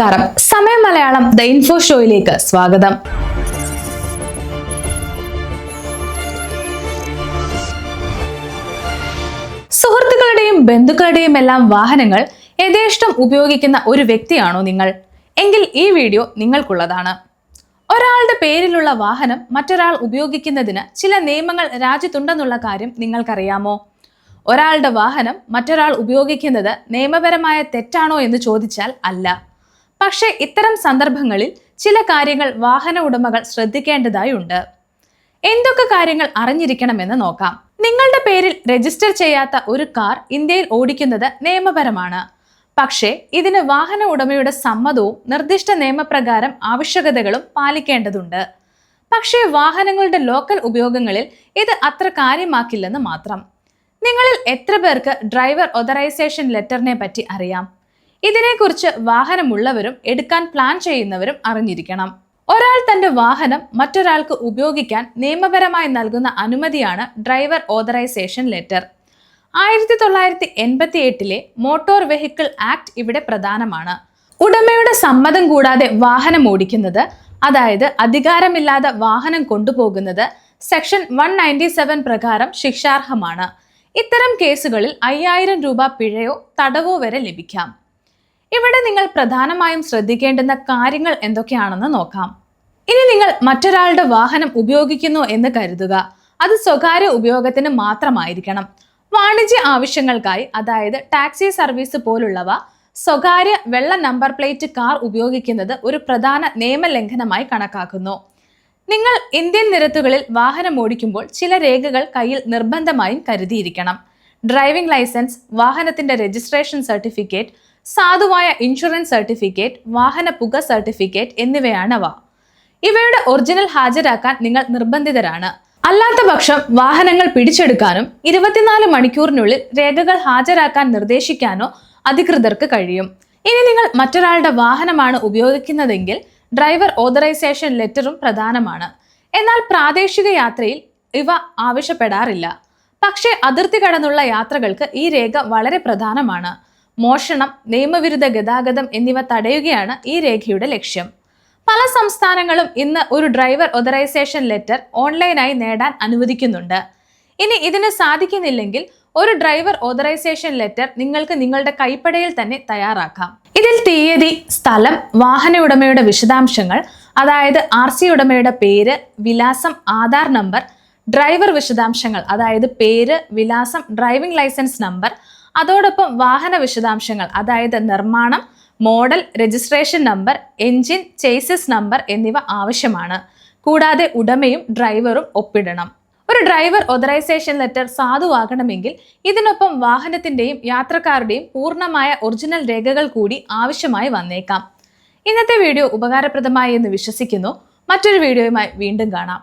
നമസ്കാരം. സമയം Malayalam the info ഷോയിലേക്ക് സ്വാഗതം. സുഹൃത്തുക്കളുടെയും ബന്ധുക്കളുടെയും എല്ലാം വാഹനങ്ങൾ യഥേഷ്ടം ഉപയോഗിക്കുന്ന ഒരു വ്യക്തിയാണോ നിങ്ങൾ? എങ്കിൽ ഈ വീഡിയോ നിങ്ങൾക്കുള്ളതാണ്. ഒരാളുടെ പേരിലുള്ള വാഹനം മറ്റൊരാൾ ഉപയോഗിക്കുന്നതിന് ചില നിയമങ്ങൾ രാജ്യത്തുണ്ടെന്നുള്ള കാര്യം നിങ്ങൾക്കറിയാമോ? ഒരാളുടെ വാഹനം മറ്റൊരാൾ ഉപയോഗിക്കുന്നത് നിയമപരമായ തെറ്റാണോ എന്ന് ചോദിച്ചാൽ അല്ല. പക്ഷേ ഇത്തരം സന്ദർഭങ്ങളിൽ ചില കാര്യങ്ങൾ വാഹന ഉടമകൾ ശ്രദ്ധിക്കേണ്ടതായി ഉണ്ട് എന്തൊക്കെ കാര്യങ്ങൾ അറിഞ്ഞിരിക്കണമെന്ന് നോക്കാം. നിങ്ങളുടെ പേരിൽ രജിസ്റ്റർ ചെയ്യാത്ത ഒരു കാർ ഇന്ത്യയിൽ ഓടിക്കുന്നത് നിയമപരമാണ്. പക്ഷേ ഇതിന് വാഹന ഉടമയുടെ സമ്മതവും നിർദ്ദിഷ്ട നിയമപ്രകാരം ആവശ്യകതകളും പാലിക്കേണ്ടതുണ്ട്. പക്ഷേ വാഹനങ്ങളുടെ ലോക്കൽ ഉപയോഗങ്ങളിൽ ഇത് അത്ര കാര്യമാക്കില്ലെന്ന് മാത്രം. നിങ്ങളിൽ എത്ര പേർക്ക് ഡ്രൈവർ ഒതറൈസേഷൻ ലെറ്ററിനെ പറ്റി അറിയാം? ഇതിനെക്കുറിച്ച് വാഹനമുള്ളവരും എടുക്കാൻ പ്ലാൻ ചെയ്യുന്നവരും അറിഞ്ഞിരിക്കണം. ഒരാൾ തന്റെ വാഹനം മറ്റൊരാൾക്ക് ഉപയോഗിക്കാൻ നിയമപരമായി നൽകുന്ന അനുമതിയാണ് ഡ്രൈവർ ഓതറൈസേഷൻ ലെറ്റർ. ആയിരത്തി തൊള്ളായിരത്തി എൺപത്തി എട്ടിലെ മോട്ടോർ വെഹിക്കിൾ ആക്ട് ഇവിടെ പ്രധാനമാണ്. ഉടമയുടെ സമ്മതം കൂടാതെ വാഹനം ഓടിക്കുന്നത് അതായത് അധികാരമില്ലാതെ വാഹനം കൊണ്ടുപോകുന്നത് സെക്ഷൻ വൺ നയന്റി സെവൻ പ്രകാരം ശിക്ഷാർഹമാണ്. ഇത്തരം കേസുകളിൽ അയ്യായിരം രൂപ പിഴയോ തടവോ വരെ ലഭിക്കാം. ഇവിടെ നിങ്ങൾ പ്രധാനമായും ശ്രദ്ധിക്കേണ്ടുന്ന കാര്യങ്ങൾ എന്തൊക്കെയാണെന്ന് നോക്കാം. ഇനി നിങ്ങൾ മറ്റൊരാളുടെ വാഹനം ഉപയോഗിക്കുന്നു എന്ന് കരുതുക. അത് സ്വകാര്യ ഉപയോഗത്തിന് മാത്രമായിരിക്കണം. വാണിജ്യ ആവശ്യങ്ങൾക്കായി അതായത് ടാക്സി സർവീസ് പോലുള്ളവ സ്വകാര്യ വെള്ള നമ്പർ പ്ലേറ്റ് കാർ ഉപയോഗിക്കുന്നത് ഒരു പ്രധാന നിയമലംഘനമായി കണക്കാക്കുന്നു. നിങ്ങൾ ഇന്ത്യൻ നിരത്തുകളിൽ വാഹനം ഓടിക്കുമ്പോൾ ചില രേഖകൾ കയ്യിൽ നിർബന്ധമായും കരുതിയിരിക്കണം. ഡ്രൈവിംഗ് ലൈസൻസ് വാഹനത്തിന്റെ രജിസ്ട്രേഷൻ സർട്ടിഫിക്കറ്റ് സാധുവായ ഇൻഷുറൻസ് സർട്ടിഫിക്കറ്റ് വാഹന പുക സർട്ടിഫിക്കറ്റ് എന്നിവയാണവ. ഇവയുടെ ഒറിജിനൽ ഹാജരാക്കാൻ നിങ്ങൾ നിർബന്ധിതരാണ്. അല്ലാത്ത പക്ഷം വാഹനങ്ങൾ പിടിച്ചെടുക്കാനും ഇരുപത്തിനാല് മണിക്കൂറിനുള്ളിൽ രേഖകൾ ഹാജരാക്കാൻ നിർദ്ദേശിക്കാനോ അധികൃതർക്ക് കഴിയും. ഇനി നിങ്ങൾ മറ്റൊരാളുടെ വാഹനമാണ് ഉപയോഗിക്കുന്നതെങ്കിൽ ഡ്രൈവർ ഓതറൈസേഷൻ ലെറ്ററും പ്രധാനമാണ്. എന്നാൽ പ്രാദേശിക യാത്രയിൽ ഇവ ആവശ്യപ്പെടാറില്ല. പക്ഷേ അതിർത്തി കടന്നുള്ള യാത്രകൾക്ക് ഈ രേഖ വളരെ പ്രധാനമാണ്. മോഷണം നിയമവിരുദ്ധ ഗതാഗതം എന്നിവ തടയുകയാണ് ഈ രേഖയുടെ ലക്ഷ്യം. പല സംസ്ഥാനങ്ങളും ഇന്ന് ഒരു ഡ്രൈവർ ഒതറൈസേഷൻ ലെറ്റർ ഓൺലൈനായി നേടാൻ അനുവദിക്കുന്നുണ്ട്. ഇനി ഇതിന് സാധിക്കുന്നില്ലെങ്കിൽ ഒരു ഡ്രൈവർ ഓതറൈസേഷൻ ലെറ്റർ നിങ്ങൾക്ക് നിങ്ങളുടെ കൈപ്പടയിൽ തന്നെ തയ്യാറാക്കാം. ഇതിൽ തീയതി സ്ഥലം വാഹന ഉടമയുടെ വിശദാംശങ്ങൾ അതായത് ആർ സി ഉടമയുടെ പേര് വിലാസം ആധാർ നമ്പർ ഡ്രൈവർ വിശദാംശങ്ങൾ അതായത് പേര് വിലാസം ഡ്രൈവിംഗ് ലൈസൻസ് നമ്പർ അതോടൊപ്പം വാഹന വിശദാംശങ്ങൾ അതായത് നിർമ്മാണം model registration number engine chassis number എന്നിവ ആവശ്യമാണ്. കൂടാതെ ഉടമയും ഡ്രൈവറും ഒപ്പിടണം. ഒരു ഡ്രൈവർ ഒതറൈസേഷൻ ലെറ്റർ സാധുവാകണമെങ്കിൽ ഇതിനൊപ്പം വാഹനത്തിന്റെയും യാത്രക്കാരുടെയും പൂർണമായ ഒറിജിനൽ രേഖകൾ കൂടി ആവശ്യമായി വന്നേക്കാം. ഇന്നത്തെ വീഡിയോ ഉപകാരപ്രദമായി എന്ന് വിശ്വസിക്കുന്നു. മറ്റൊരു വീഡിയോയുമായി വീണ്ടും കാണാം.